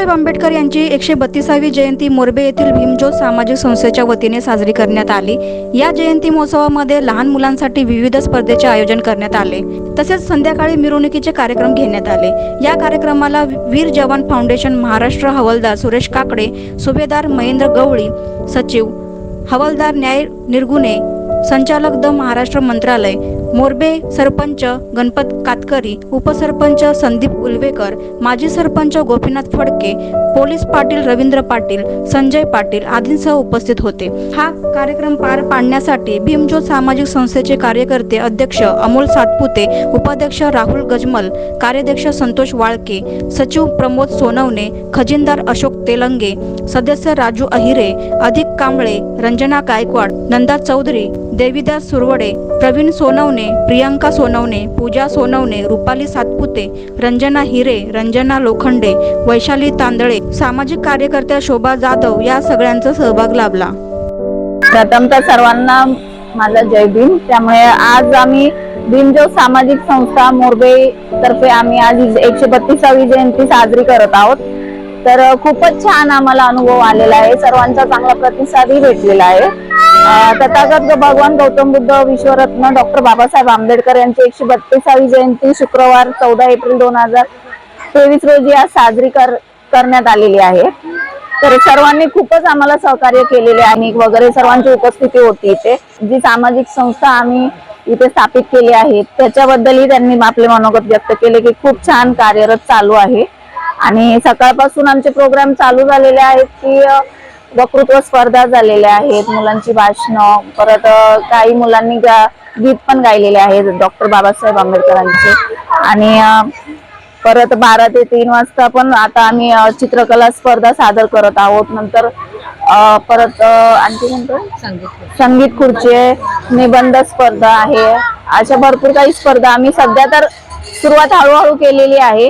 बाबासाहेब आंबेडकर यांची एकशे बत्तीसावी जयंती मोरबे येथील भीमज्योत सामाजिक संस्थेच्या वतीने साजरी करण्यात आली. या जयंती महोत्सवामध्ये लहान मुलांसाठी विविध स्पर्धेचे आयोजन करण्यात आले. तसेच संध्याकाळी मिरवणुकीचे कार्यक्रम घेण्यात आले. या कार्यक्रमाला वीर जवान फाउंडेशन महाराष्ट्र हवालदार सुरेश काकडे सुभेदार महेंद्र गवळी सचिव हवालदार न्याय निर्गुणे संचालक द महाराष्ट्र मंत्रालय मोरबे सरपंच गणपत कातकरी उपसरपंच संदीप उलवेकर माजी सरपंच गोपीनाथ फडके पोलीस पाटील रवींद्र पाटील संजय पाटील आदींसह उपस्थित होते. हा कार्यक्रम पार पाडण्यासाठी भीमजोत सामाजिक संस्थेचे कार्यकर्ते अध्यक्ष अमोल सातपुते उपाध्यक्ष राहुल गजमल कार्याध्यक्ष संतोष वाळके सचिव प्रमोद सोनवणे खजिनदार अशोक तेलंगे सदस्य राजू अहिरे अधिक कांबळे रंजना गायकवाड नंदा चौधरी देवीदास सुरवडे प्रवीण सोनवणे प्रियांका सोनवणे पूजा सोनवणे रुपाली सातपुते रंजना हिरे रंजना लोखंडे वैशाली तांदळे सामाजिक कार्यकर्त्या शोभा जाधव या सगळ्यांचा सहभाग लाभला. प्रथमतः सर्वांना माझा जय भीम. त्यामुळे आज आम्ही भीमजो सामाजिक संस्था मोरबे तर्फे आम्ही आज एकशे बत्तीसावी जयंती साजरी करत आहोत. तर खूपच छान आम्हाला अनुभव आलेला आहे. सर्वांचा चांगला प्रतिसादही भेटलेला आहे. तथागत भगवान गौतम बुद्ध विश्वरत्न डॉक्टर बाबासाहेब आंबेडकर यांची एकशे बत्तीसावी जयंती शुक्रवार चौदा एप्रिल दोन हजार तेवीस रोजी आज साजरी कर करण्यात आलेली आहे. तर सर्वांनी खूपच आम्हाला सहकार्य केलेले आणि वगैरे सर्वांची उपस्थिती होती इथे. जी सामाजिक संस्था आम्ही इथे स्थापित केली आहे त्याच्याबद्दलही त्यांनी आपले मनोगत व्यक्त केले की खूप छान कार्यरत चालू आहे. आणि सकाळपासून आमचे प्रोग्राम चालू झालेले आहेत की वक्तृत्व स्पर्धा झालेल्या आहेत मुलांची भाषणं परत काही मुलांनी गा- गीत पण गायलेले आहेत डॉक्टर बाबासाहेब आंबेडकरांचे. आणि परत बारा ते तीन वाजता पण आता आम्ही चित्रकला स्पर्धा सादर करत आहोत. नंतर परत आणखी म्हणतो संगीत खुर्ची निबंध स्पर्धा आहे. अशा भरपूर काही स्पर्धा आम्ही सध्या तर सुरुवात हळूहळू केलेली आहे.